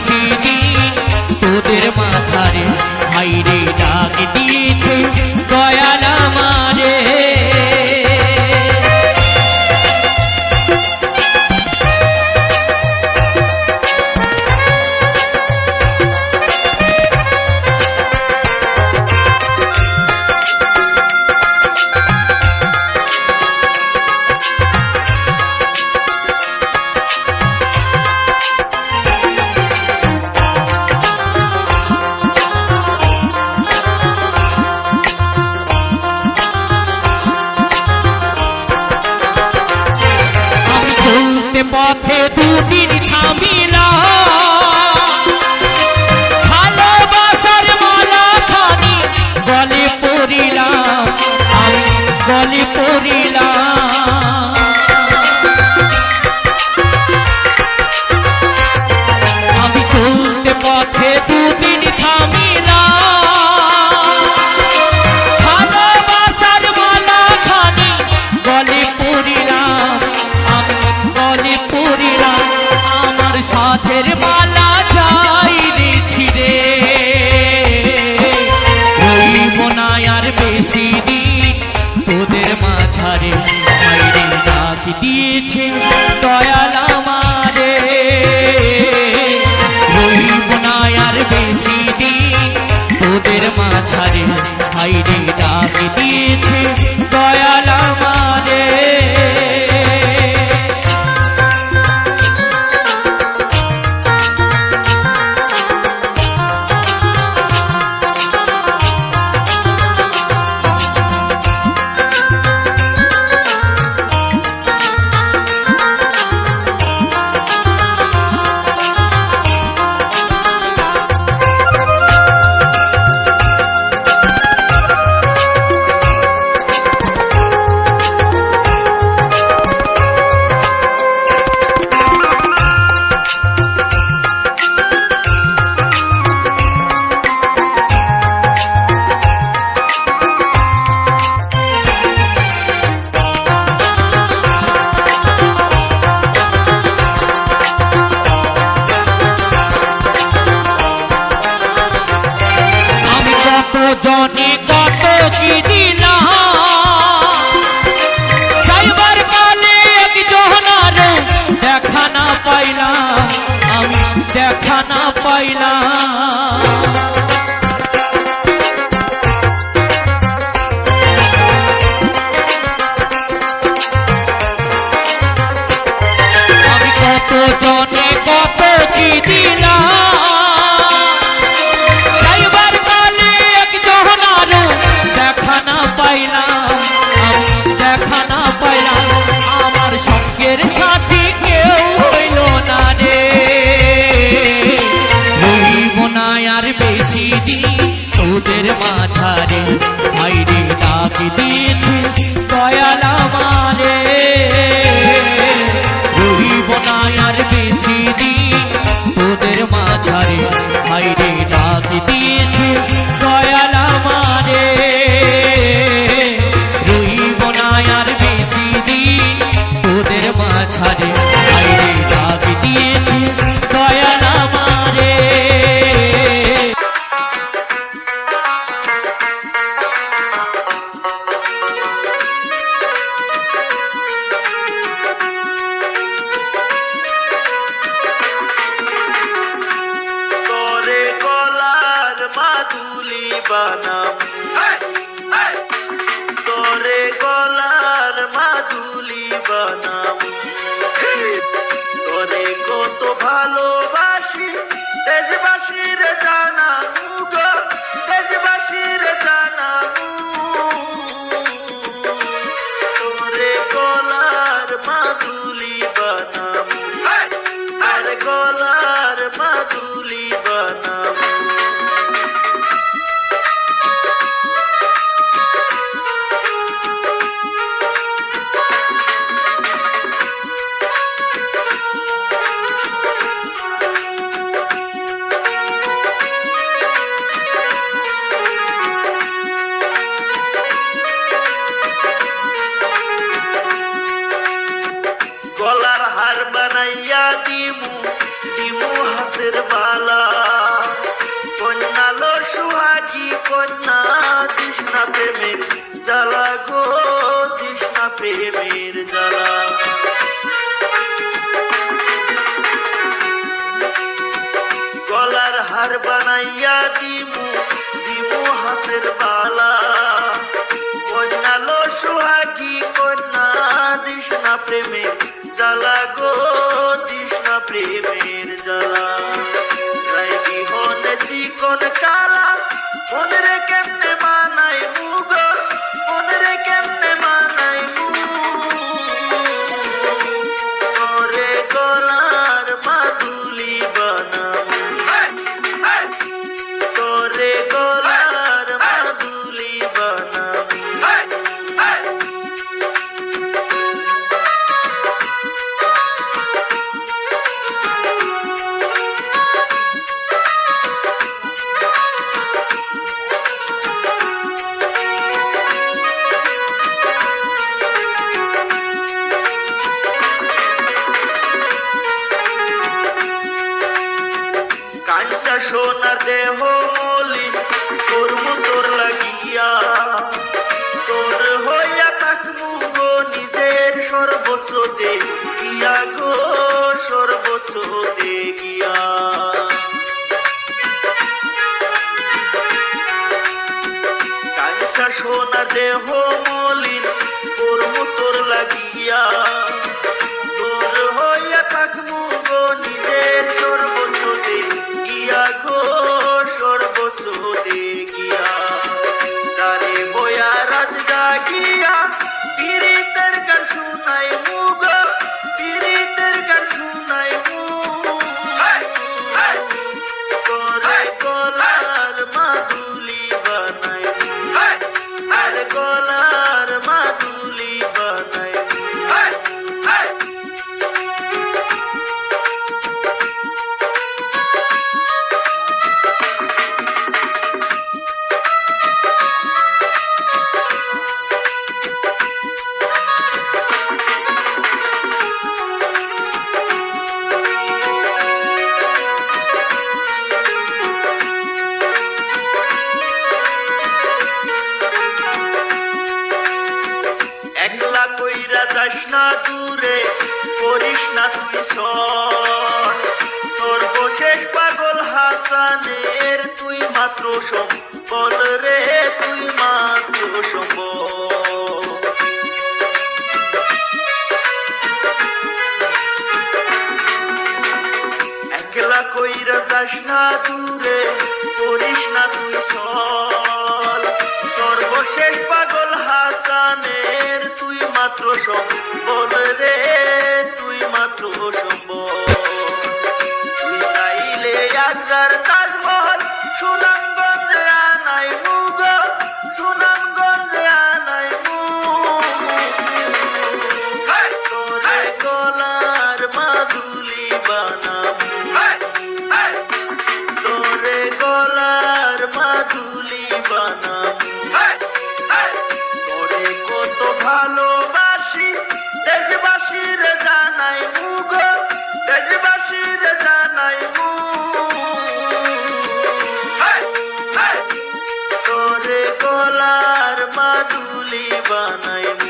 see. তোরে দেখা না পাইলাম। বিদ্যুতের মাঝারে ভাইরে ডাক দিয়েছে দয়াল বানাম তোরে গলার মাদুলি বানাম। তোরে কত ভালোবাসি দেশবাসী। গো কৃষ্ণা প্রেমের জ্বালা। গলার হার বানাইয়া দিমু দিমু হাতের বালা। কন্যা লো সুহাগী, কন্যা প্রেমে জ্বালা গো দিশনা প্রেমের জ্বালা। গাই বিহনে চিকন কালা মনে রে কেমনে মানাই outro odeio. না তুই তোর বশেষ পাগল হাসানের তুই মাত্র সম্বল রে, তুই মাত্র একলা কইরা যাস না দূরে, করিস না তুই সল সর্বশেষ পাগল হাসানের তুই মাত্র সম্বল রে বানাই